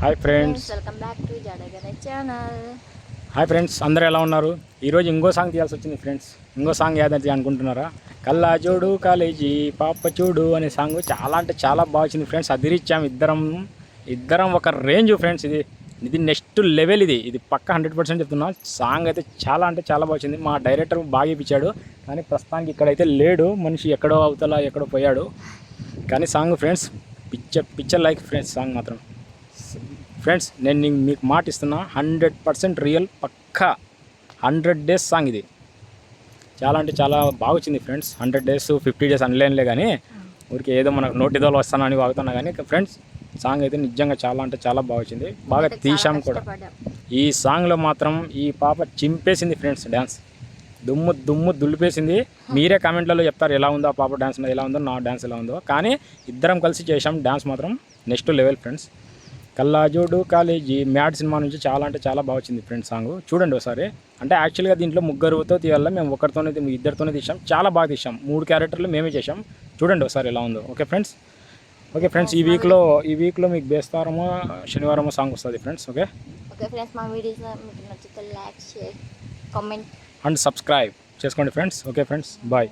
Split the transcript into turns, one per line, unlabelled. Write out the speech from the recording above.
Hi friends
welcome back to channel
hi friends అందరూ ఎలా ఉన్నారు? ఈరోజు ఇంకో సాంగ్ తీయాల్సి వచ్చింది ఫ్రెండ్స్ ఇంకో సాంగ్ ఏదంటే అనుకుంటున్నారా? కల్లా చూడు కాలేజీ పాప చూడు అనే సాంగ్ చాలా అంటే చాలా బాగా వచ్చింది ఫ్రెండ్స్ అదిరిచ్చాం ఇద్దరం. ఇద్దరం ఒక రేంజ్ ఫ్రెండ్స్ ఇది ఇది నెక్స్ట్ లెవెల్ ఇది. ఇది పక్క హండ్రెడ్ పర్సెంట్ చెప్తున్నా. సాంగ్ అయితే చాలా అంటే చాలా బాగా వచ్చింది. మా డైరెక్టర్ బాగా ఇప్పించాడు. కానీ ప్రస్తుతానికి ఇక్కడైతే లేడు. మనిషి ఎక్కడో అవతల ఎక్కడో పోయాడు. కానీ song friends picture picture like friends song మాత్రం. ఫ్రెండ్స్ నేను మీకు మాట ఇస్తున్నా. హండ్రెడ్ పర్సెంట్ రియల్ పక్కా. హండ్రెడ్ డేస్ సాంగ్ ఇది. చాలా అంటే చాలా బాగా వచ్చింది friends. Hundred days fifty days అనలేనులే కానీ ఊరికి ఏదో మనకు నోటిదోలు వస్తానని వాగుతున్నా కానీ ఫ్రెండ్స్ సాంగ్ అయితే నిజంగా చాలా అంటే చాలా బాగా వచ్చింది బాగా తీసాం కూడా. ఈ సాంగ్లో మాత్రం ఈ పాప చింపేసింది ఫ్రెండ్స్ డ్యాన్స్ దుమ్ము దుమ్ము దులిపేసింది. మీరే కామెంట్లలో చెప్తారు ఎలా ఉందో ఆ పాప డ్యాన్స్ ఎలా ఉందో నా డ్యాన్స్ ఎలా ఉందో. కానీ ఇద్దరం కలిసి చేసాం డ్యాన్స్ మాత్రం next level friends. Kallajodu college MAD cinema నుంచి చాలా అంటే చాలా బాగా వచ్చింది ఫ్రెండ్స్ సాంగ్. చూడండి ఒకసారి. అంటే యాక్చువల్గా దీంట్లో ముగ్గురుతో తీయాలి మేము ఒకరితోనే ఇద్దరితోనే తీసాం చాలా బాగా తీసాం మూడు క్యారెక్టర్లు మేమే చేసాం చూడండి ఒకసారి ఎలా ఉందో. Okay friends? ఓకే ఫ్రెండ్స్ ఈ వీక్లో ఈ వీక్లో మీకు బేస్తారమో శనివారమో సాంగ్ వస్తుంది ఫ్రెండ్స్ ఓకే?
ఓకే ఫ్రెండ్స్ మా వీడియోస్ మీకు నచ్చితే like share comment
and subscribe చేసుకోండి ఫ్రెండ్స్. Okay friends bye.